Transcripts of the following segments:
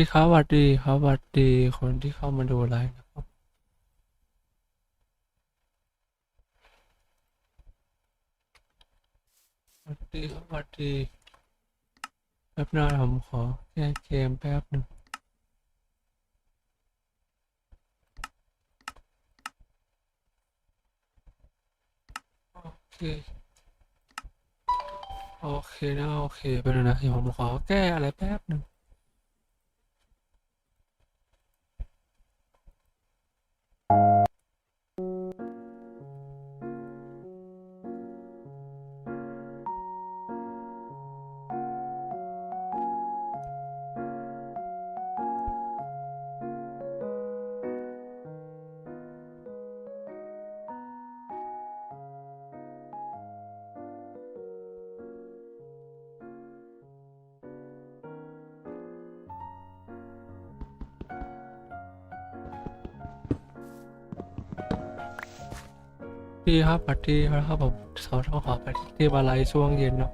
ดีครับสวัสดีครับสวัสดีคนที่เข้ามาดูไลฟ์นะครับสวัสดีครับสวัสดีแป๊บหนึงผมขอแก้เกมแป๊บหนึ่งโอเคโอเคนะโอเคไปเลยนะเดี๋ยวผมขอแก้อะไรแป๊บหนึ่ง ดีครับปัดดีครับผมสอทอขอไปที่บาลัยช่วงเย็นเนาะ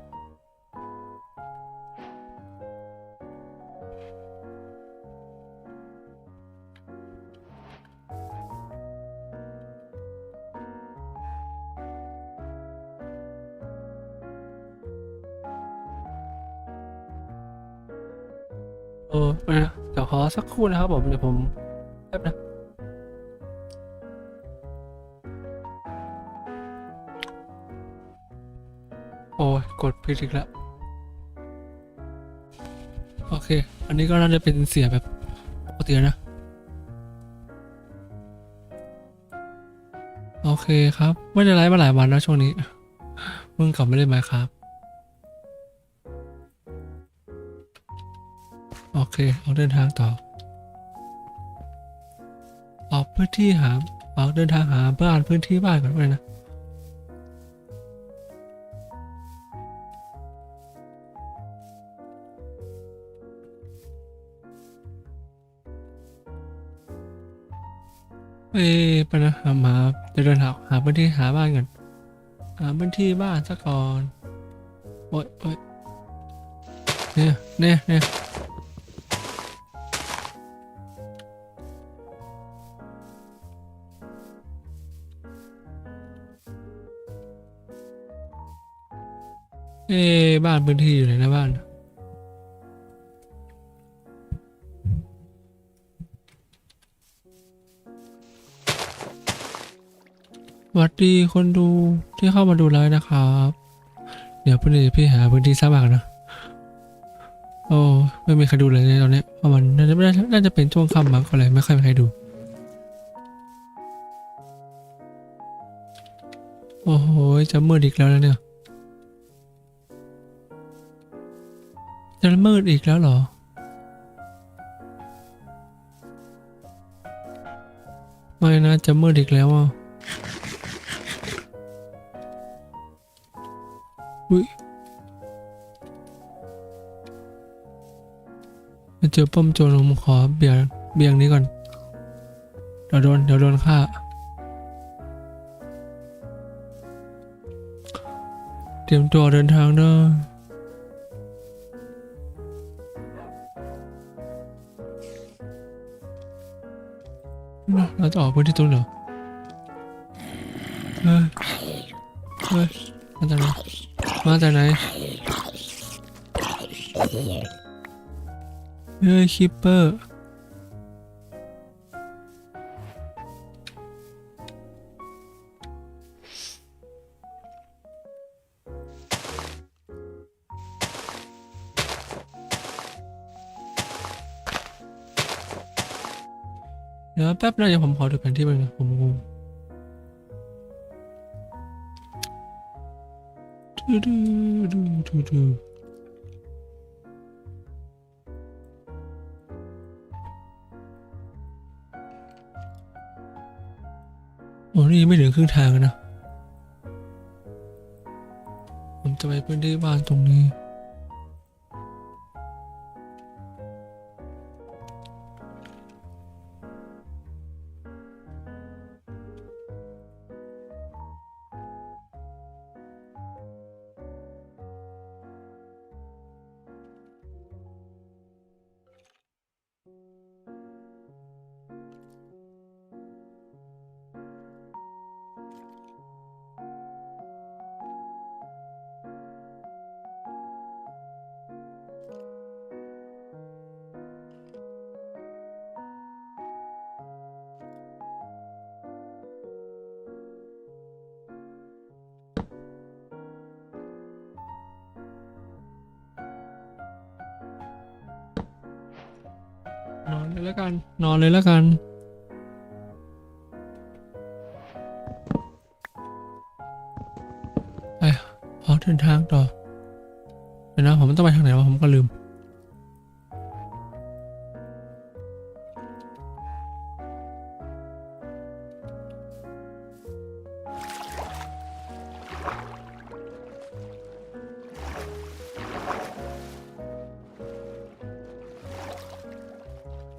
เออเดี๋ยวขอสักครู่นะครับผมเดี๋ยวผมแป๊บนะ ดผิดอีกแล้วโอเค อันนี้ก็น่าจะเป็นเสียแบบปกตินะ โอเคครับ ไม่ได้ไลฟ์มาหลายวันแล้วช่วงนี้เพิ่งกลับไม่ได้ไหมครับ โอเค เอาเดินทางต่อ ออกพื้นที่หาออกเดินทางหาบ้านพื้นที่บ้านก่อนด้วยนะ อ้ยไปนะหาหาจะเดินหาหาพื้นที่หาบ้านก่อนหาพื้นที่บ้านซะก่อนโอ้ยโอ้ยเนี่ยเนี่ยเนี่ยเอ้ยบ้านพื้นที่อยู่ไหนนะบ้าน วัสดีคนดูที่เข้ามาดูไลฟ์นะครับ เดี๋ยวพี่พี่หาพื้นที่สร้างบ้านก่อนะโอ้ไม่มีใครดูเลยในตอนนี้เพราะมันน่าจะน่าจะเป็นช่วงค่ำมั้งก็เลยไม่ค่อยมีใครดู โอ้โหจะมืดอีกแล้วนะเนี่ยจะมืดอีกแล้วเหรอไม่นะจะมืดอีกแล้วอะ อุ้ยมาเจอป้อมโจรผมขอเบียงเบียงนี้ก่อน เดี๋ยวโดนเดี๋ยวโดนฆ่า เตรียมตัวเดินทางเด้อเราจะออกพื้นที่ตรงเหรอ มาจากไหนเฮ้ยคิปเปอร์เดี๋ยวแป๊บนะเดี๋ยวผมขอดูแผนที่ไปนะผมงง ดูดูดูดูโอ้นี่ยังไม่ถึงครึ่งทางนะ ผมจะไปพื้นที่บ้านตรงนี้ เลยแล้วกัน นอนเลยแล้วกัน ไปออกเดินทางต่อ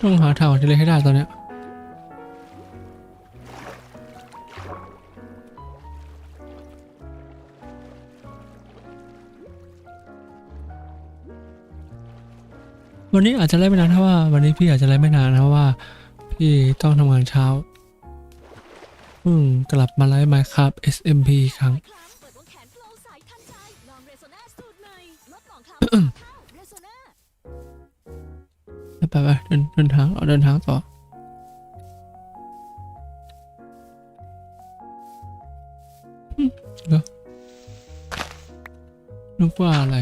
ต้องหาทางออกทะเลให้ได้ตอนเนี้ยวันนี้อาจจะไล่ไม่นานเพราะว่า วันนี้พี่อาจจะไล่ไม่นานเพราะว่า พี่ต้องทำงานเช้าเพิ่งกลับมาไล่มาครับ SMP อีกครั้ง ไปเดินเดินทางเอาเดินทางต่อเดี๋ยวนึกว่าอะไร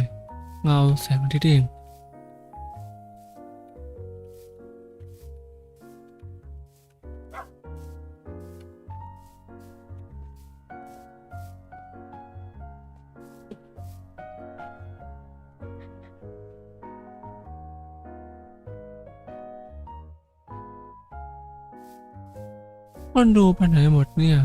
เงาแสงอาทิตย์เอง มันดูไปไหนหมดเนี่ย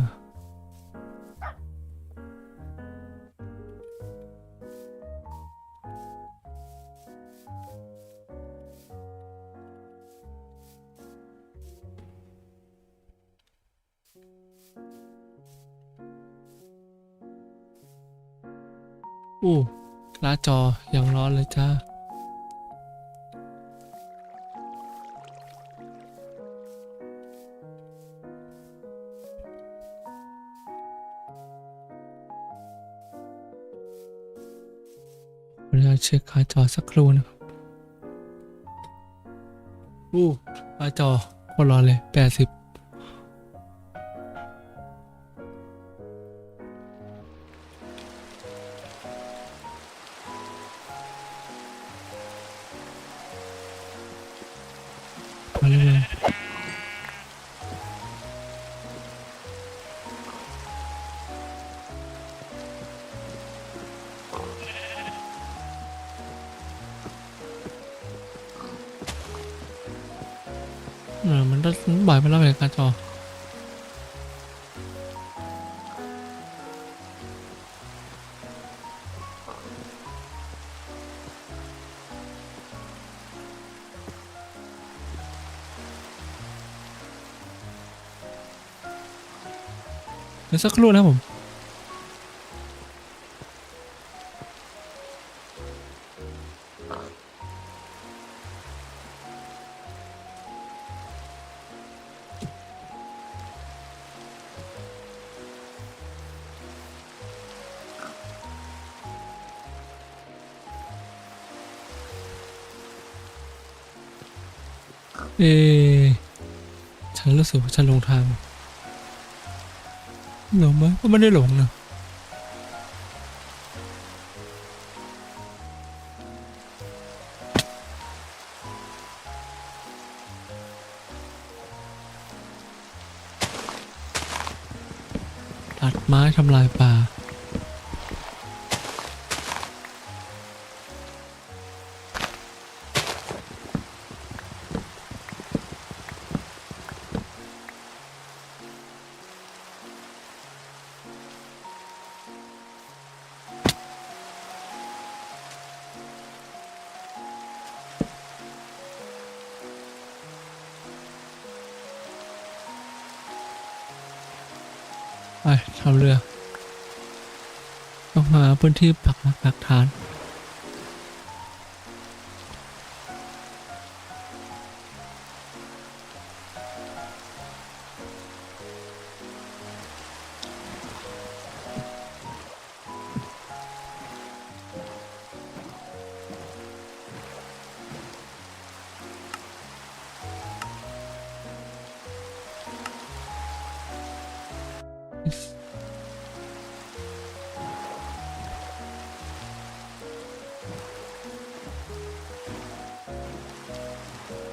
ช็คค่าจอสักครู่นะครับอู้ค่าจอโคตรร้อนเลยแปดสิบ เดี๋ยวสักครู่นะครับผมเอะฉันรู้สึกว่าฉันลงทาง หลงไหมก็ไม่ได้หลงนะตัดไม้ทำลายป่า ทำเรือ ต้องหาพื้นที่ปักหลักปักฐาน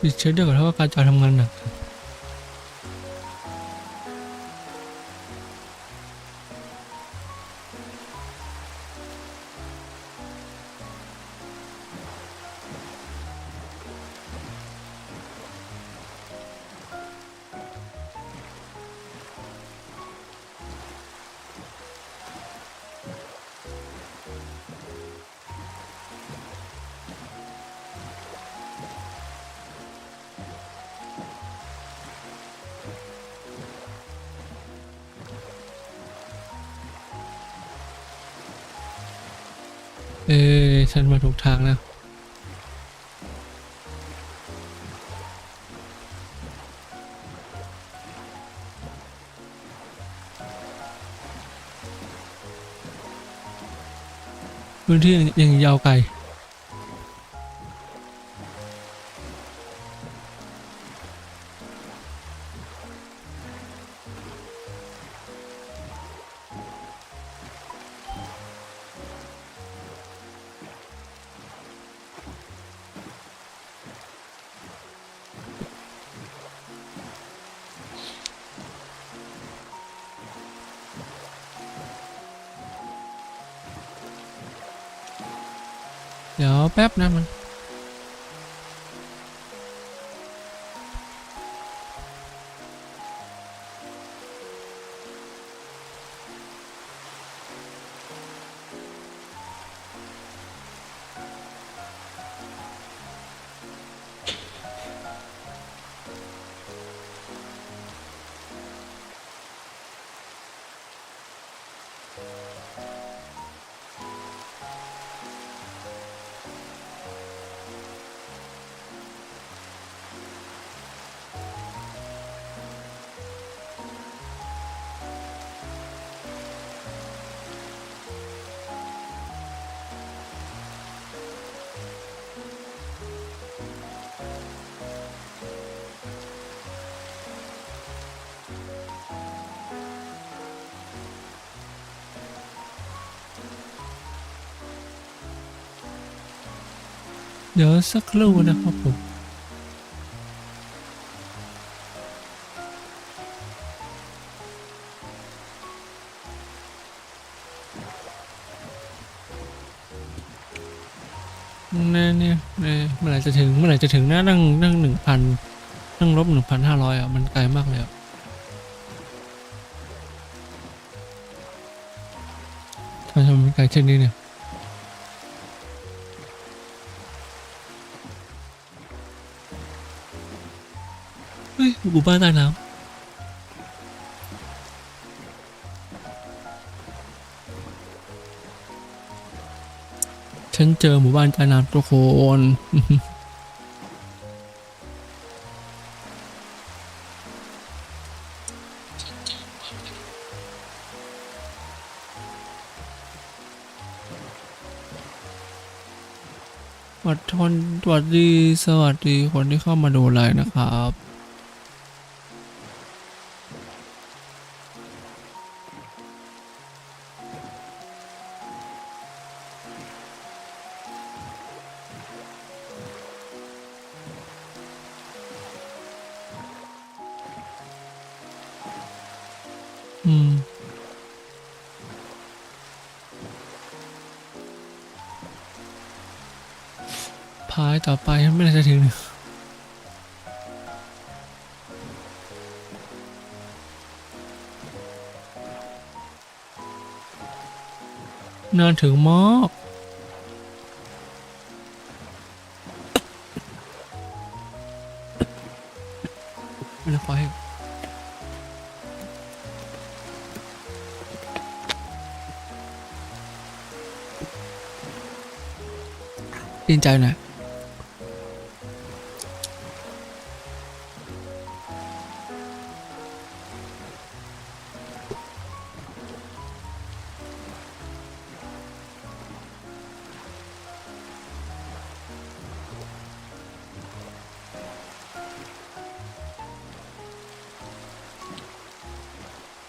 ติดเชื้อเดียวกับเท่ เอทำงานหนักเอ้ฉันมาถูกทางแล้วพื้นที่ยังยาวไกล เดี๋ยวแป๊บนะมัน เดี๋ยวสักครู่นะครับผมเนี่ยเนี่ยเนี่ยเมื่อไหร่จะถึงเมื่อไหร่จะถึงนะนั่งนั่งหนึ่งพันนั่งลบหนึ่งพันห้าร้อยอะ มันไกลมากเลยอะทำไมมันไกลเช่นนี้เนี่ย หมู่บ้านใต้น้ำฉันเจอหมู่บ้านใต้น้ำทุกคนวัดทนสวัสดี สวัสดีคนที่เข้ามาดูไลน์นะครับ ต่อไปไม่น่าจะถึงนานถึงมากไม่ได้ขอให้ดีใจหน่อย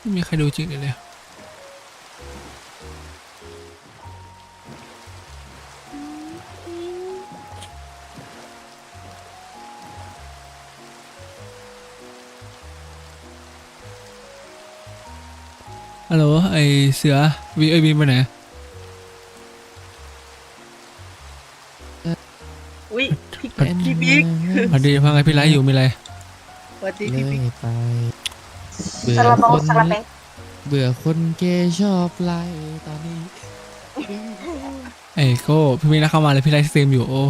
ไม่มีใครดูจริงเลยฮัลโหลไอเสือวีไอวีมาไหนพี่พี่บิ๊กสวัสดีพังไงพี่ไลอยู่มีอะไรสวัสดีพี่บิ๊ก เบื่อสลับคองนสลับแบงเบื่อคนเกย์ชอบไล่ตอนนี้ไอโก้พี่มีนักเข้ามาเลยพี่ไลฟ์สตรีมอยู่โอ้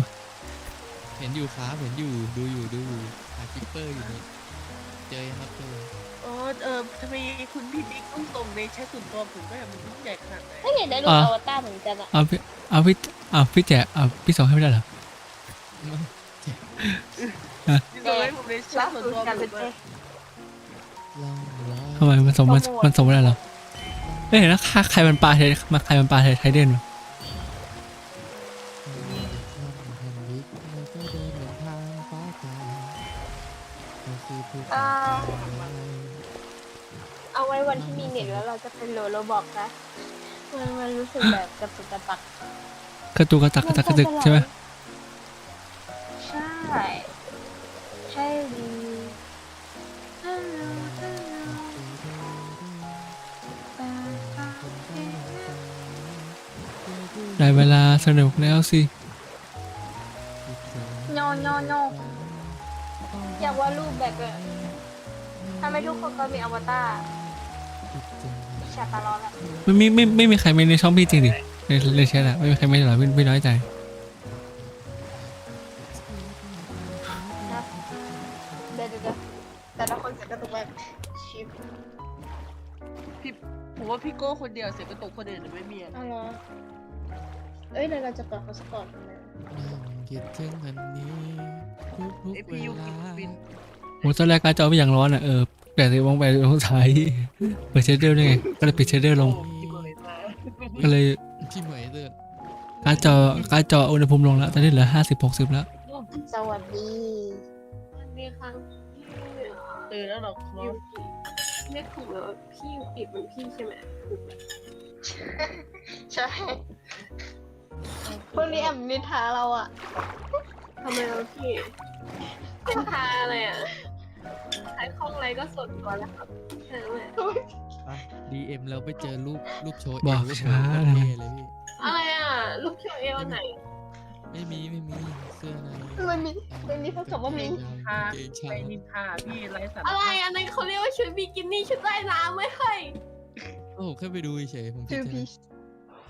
เห็นอยู่ครับเห็นอยู่ดูอยู่ดูอยู่หาคิปเปอร์อยู่นี่เจอยังครับเจออ๋อเออทำไมคุณพี่บิ๊กต้องส่งในแชทส่วนตัวผมด้วยมันยิ่งใหญ่ขนาดไหนไม่เห็นได้รูปอวตารเหมือนกันอะเอาพี่เอาพี่เอาพี่แจกเอาพี่สองให้ไม่ได้เหรอที่ส่งให้ผมในแชล่าทส่วนสุดตัวกันผเป็นมด้วยลองรอ ทำไมมันส่งมันมันส่งไม่ได้เหรอไม่เห็นนะใครมันปลาไทยมาใครมันปลาไทยไทยเด่นวะแผ่นดินแล้วก็เดินเหมือนทางฟ้าไกลก็คือภูอ่าเขาเอาไว้วันที่มีเน็ตแล้วเราจะเป็นโลโลบอกนะมันมันรู้สึกแบบกระตุกกระตักกระตุกกระตักกระตักกระตึกใช่ไหม ได้เวลาสนุกแล้วสิ โนโนโนอยากว่าดรูปแบบอะทำไมทุกคนก็มีอวตารชาตาลอดอะไม่มีไม่ไม่มีใครไม่ในช่องพี่จริงดิในในแชทอะไม่มีใครไม่หรอไม่ไม่น้อยใจ เอ้ยเดี๋ยวเราจะกอดเขาสักก่อนนะนั่งคิดถึงอันนี้ทุกไอๆเวพี่ยูลาบินโอ้ตอนแรกการจอไม่อย่างร้อนอะเออแต่สิวงไปวงซ้ายเปิดเชดเดอร์ได้ไงก็เลยปิดเชดเดอร์ลงโอ้พี่เบย์มาก็เลยพี่เหมยเลือดการจอการจออุณหภูมิลงแล้วตอนนี้เหลือห้าสิบหกสิบแล้ว สวัสดีสวัสดีค่ะตื่นแล้วเหรอครับเรียกถูกแล้วพี่ปิดเป็นพี่ใช่ไหมใช่พ วกนี้แอมนินทาเราอะทำไมเราพี่นินทาอะไรอะขายของอะไรก็สดก่อนแล้วครับใช่ไหมดีเอ็มแล้วไปเจอรูปรูปโชว์บอกเอวช้าโคตรเท่เลยพี่ อะไรอะลูกเขียวเอวไหน ไม่มีไม่มีเสื้อในไม่มีไม่มีเท่ากับว่ามีพาเกงไปชานินทาพี่ไร้สาระอะไรอันนั้นเขาเรียกว่าชุดบิกินี่ชุดใต้น้ำไม่ใช่ก็ผมแค่ไปดูเฉยๆผมผิดใช่ไหม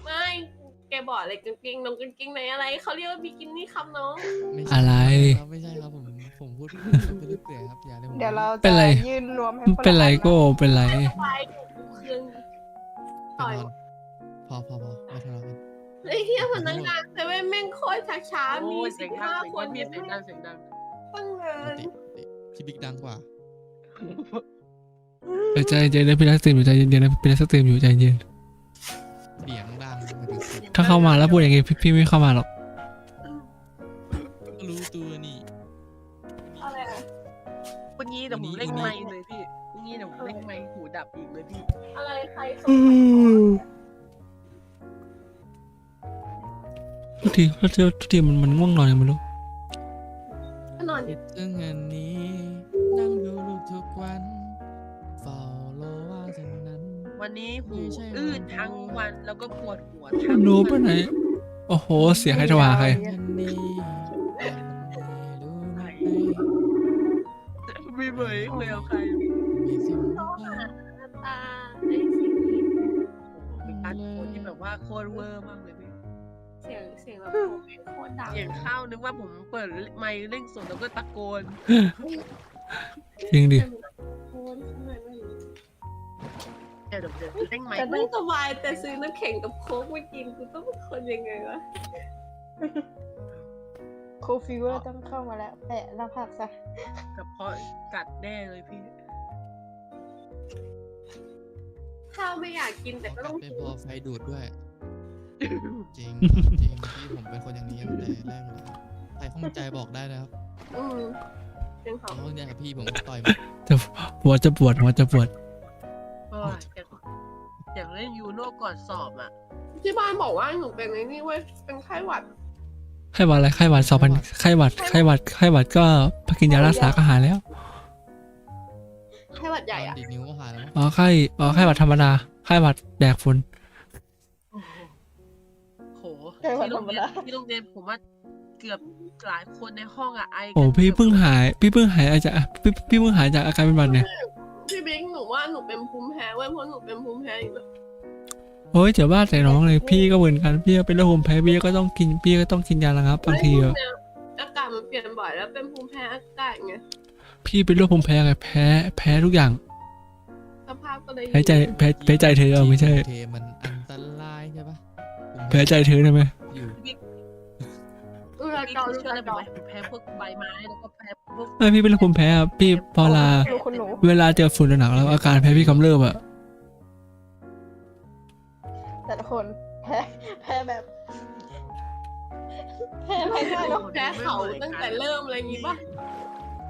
ไม่ แกบอกอะไรกางเกงนงกางเกงในอะไรเขาเรียกว่าบิกินี่ครับน้องไม่ใช่อะไรครับไม่ใช่ครับผมผมพูดพูดไปเรื่อยๆครับอย่าเลยผมเดี๋ยวเราเป็นไรจะยื่นรวมให้คนละเป็นไรอัะโก็เป็นไรไปกูเครื่องไปนอนพอพอพอไม่ทะเลาะกันไอ้เหี้ยพนักงานเซเว่นแม่งโคตรช้าๆโอ้มียเสีสิยงบดัห้างเสียงคนดังพี่เสียงดังเสียงดังตั้งเงิปกนติพี่บิ๊กดังกว่า เออใจเย็นนะพี่ไลฟ์สตรีมอยู่ใจเย็นๆนะพี่ไลฟ์สตรีมอยู่ใจเย็นเสียงดังมา ถึงสุดถ้าเข้ามาแล้วพูดอย่างงี้พี่พี่ไม่เข้ามาหรอกก็รู้ตัวนี่ อะไรอะวันนี้เดี๋ยวผมเล่งไม้เลยพี่วันนี้เดี๋ยวผมเล่งไม้หูดับอีกเลยพี่ อะไรใครส่งทุกทีทุกทีทุกทีมันมันง่วงนอนยังไม่รู้ขนอน คิดถึงอันนี้ นั่งดูลูกทุกวัน วันนี้หูไม่ใช่อื้อทั้งวันแล้วก็ปวดหัวทั้งโน้ไปวันไหน โอ้โห เสียงใครโทรหาใครอันนี้แต่มันไม่รู้ไหมไม่เบยเลยเอาใครมีสมโทรภาหาพตาไอ้เสียงเป็นการโคนที่แบบว่าโคตรเวอร์มากเลยพี่เสียงเสียงแบบโคตรดังเสียงข้าวนึกว่าผมเปิดไมค์เล่งสดแล้วก็ตะโกนจริงดิโคตรทำไมไม่รู้เดี๋ยว เดี๋ยวเดี๋ยวเล่งไมแต่ไม่สบายแต่ซื้อน้ำแข็งกับโค้กมากินกูต้องเป็นคนยังไงวะโคฟีเวอร์ต้องเข้ามาแล้วแปะหน้าผากซะกับเพาะกัดแน่เลยพี่ ข้าวไม่อยากกินแต่ก็ต้องกินพอไฟดูดด้วย จริงจริงพี่ผมเป็นคนอย่างนี้ตั้งแต่แรกเลยใครข้องใจบอกได้นะครับอืมเป็นขใครองข้องใจกับพี่ผมต่อยมดจะหัวจะปวดหัวจะปวด อยากอยากเล่นยูโน่ก่อนสอบอะ ที่บ้านบอกว่าหนูเป็นไอ้นี่เว้ย เป็นไข้หวัด ไข้หวัดอะไรไข้หวัดสองพันไข้หวัดไข้หวัดไข้หวัดก็พักกินยารักษาก็หายแล้ว ไข้หวัดใหญ่ตอนอะดีดนิ้วก็หายแล้วมั้งอ๋อไข้อ๋อไข้หวัดธรรมดาไข้หวัดแดกฝนโอ้โหโหใช่วันที่โรงเรียนธรรมดา ที่โรงเรียนผมว่าเกือบหลายคนในห้องอะไอกันโอ้พี่กือบเพิ่งหาย พี่เพิ่งหายอาจจะพี่พี่เพิ่งหายจากอาการเป็นหวัดเนี่ย พี่บิ๊กหนูว่าหนูเป็นภูมิแพ้เว้ยเพราะหนูเป็นภูมิแพ้อยู่แล้วโอ้ยเดี๋ยวว่าแต่น้องเลยพี่ก็เหมือนกันพี่ก็เป็นโรคภูมิแพ้พี่ก็ต้องกินพี่ก็ต้องกินยาระงับบางทีอะเนี่ยอากาศมันเปลี่ยนบ่อยแล้วเป็นภูมิแพ้อากาศไงพี่เป็นโรคภูมิแพ้ไงแพ้แพ้ทุกอย่างสภาพก็เลยแพ้ใจแพ้แพ้ใจเธอเอาไม่ใช่ เทมันอันตรายใช่ปะผมแพ้ใจเธอได้ไหม อยู่เออพี่เกาเชื่ออะไรเกาไหมผมแพ้พวกใบไม้แล้วก็แพ้พวกไม่พี่เป็นโรคภูมิแพ้อะพี่พอลา ดูคุณหนูเวลาเจอฝุ่นหนักๆแล้วอาการแพ้พี่กำเริบอะแต่ละคนแพ้แพ้แบบแพ้ไม่ได้เนาะแพ้เขาตั้งแต่เริ่มอะไรอย่างงี้ป่ะ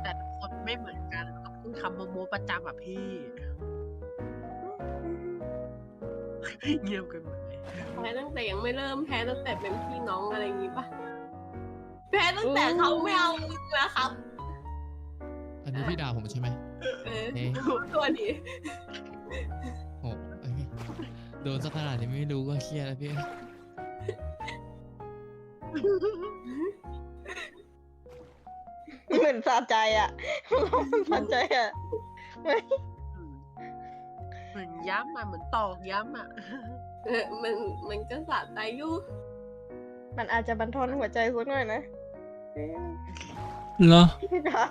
แต่ละคนไม่เหมือนกันแล้วก็เพิ่งทำโมโมประจำอะพี่ เงียบกันหมดเลย แพ้ตั้งแต่ยังไม่เริ่มแพ้ตั้งแต่เป็นพี่น้องอะไรอย่างงี้ป่ะ แพ้ตั้งแต่เขาไม่เอามึงนะครับ อันนี้พี่ด่าผมใช่ไหมเออเอ๊ะตัวดีโอ้โอเคโดนสักขนาดนี้ไม่รู้ก็เครียดแล้วพี่ เหมือนสะใจอะสะใจอะอืมเหมือนย้ำอะเหมือนตอกย้ำอะ เออมันมันก็สะใจอยู่ มันอาจจะบันทอนหัวใจคุณหน่อยนะ เหรอครับ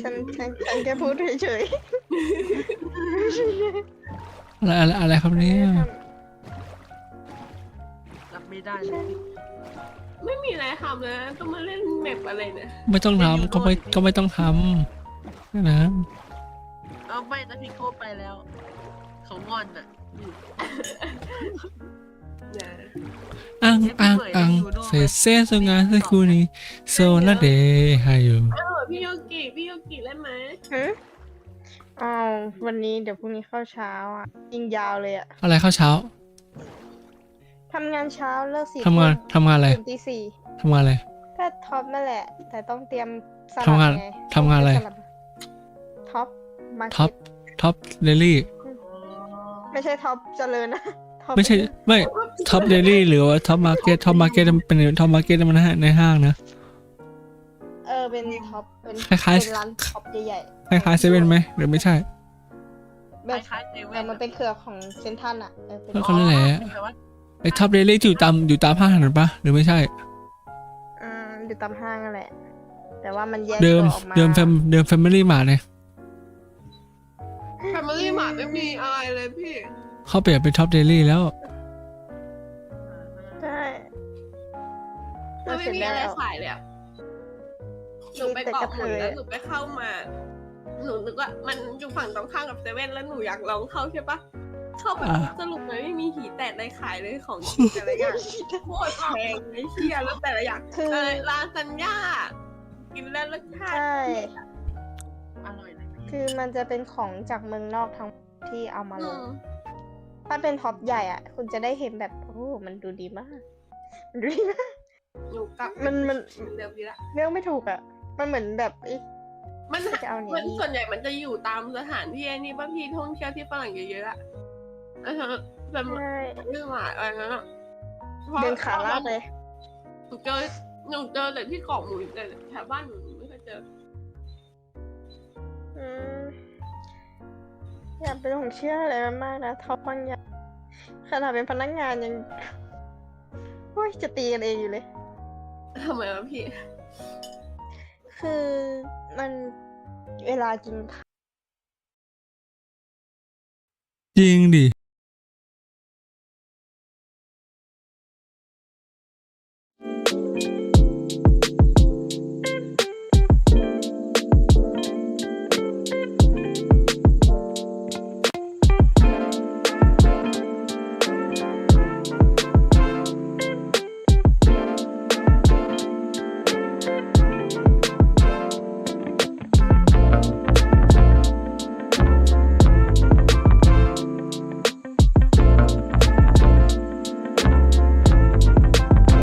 ฉันฉันฉันแค่พูดเฉยอะไรอะไรอะไรครับๆเนี่ย รับไม่ได้เลยพี่ไม่มีอะไรทำเลยนะต้องมาเล่นแมปอะไรเนี่ยไม่ต้องทำก็ไม่ก็ไม่ต้องทำแค่นั้นเอาไม่นะพี่โก้ไปแล้ว เขางอนอะอืมเนี่ย อังอังอังเซเซสงานสกุนีโซนาเดฮายุเออพี่โยกิพี่โยกิเล่นไหมฮะอ้าววันนี้เดี๋ยวพรุ่งนี้เข้าเช้าอะยิงยาวเลยอะอะไรเข้าเช้าทำงานเช้าเลิกสี่ทำงานทำงานอะไรตื่นตีสี่ทำงานอะไรก็ท็อปนั่นแหละ แต่ต้องเตรียมสลัดทำงานไงทำงานอะไรสลัดท็อปมาท็อปท็อปเดลี่ไม่ใช่ท็อปเจริญนะท็อป ไม่ใช่ไม่ท็อปเดลี่หรือว่าท็อปมาร์เก็ตท็อปมาร์เก็ตเป็นท็อปมาร์เก็ตมันในห้างนะเออเป็นท็อปเป็นคล้ายๆเป็นร้านท็อปใหญ่คล้ายๆเซเว่นไหมหรือไม่ใช่ๆคแบบล้ายๆเซเอเว่อนมันเป็นเครือของเซนทรันอะเออเป็นเออเขาเรียกอะไรอะแต่ว่าไอ้ท็อปเดลี่อยู่ตามอยู่ตามห้างถนนปะหรือไม่ใช่อืมอยู่ตามห้างนั่นแหละ แต่ว่ามันแยกเดิมตัวออกมาเดิมแฟมเดิมแฟมิลี่มาเนี่ยแฟมิลี่มาไม่มีอะไรเลยพี่ เขาเปลี่ยนเป็นท็อปเดลี่แล้ว ใช่มันไม่มีอะไรขายเลยอะหนูไปเกาะหมุนแล้วหนูไปเข้ามา หนูนึกว่ามันอยู่ฝั่งตรงข้ามกับเซเว่นแล้วหนูอยากลองเข้าใช่ปะเข้าไปอ่า สรุปมันไม่มีหีแตกอะไรขายเลยของกินแต่ละอย่างโคตรแพงไอ้เชี่ยแล้วแต่ละอย่างคือเออลาซานญ่ากินแล้วรสชาติใช่ อร่อยนะพี่คือมันจะเป็นของจากเมืองนอกทั้งที่เอามาลอืงม ถ้าเป็นท็อปใหญ่อะ คุณจะได้เห็นแบบ โอ้ มันดูดีมากมันดูดีมากหนูกลับมันมัน เดิมดีละเรื่องไม่ถูกอะ มันเหมือนแบบเอ๊ะมันจะเอาไหนมันดี ส่วนใหญ่มันจะอยู่ตามสถานที่ไอ้นี่ป่ะพี่ท่องเที่ยวที่ฝรั่งเยอะๆอะอ่าฮะแบบใช่เรื่องหลายอะไรนั้นอะเดินขาลากเลย หนูเจอหนูเจอแต่ที่เกาะหมูแต่แถวบ้านหนูไม่เคยเจออื อย่าเป็นของเชื่ออะไรมันมากนะท็อปบางอย่างขนาดเป็นพนักงานยังโอ้ยจะตีกันเองอยู่เลย ทำไมวะพี่ คือมันเวลากินจริงดิ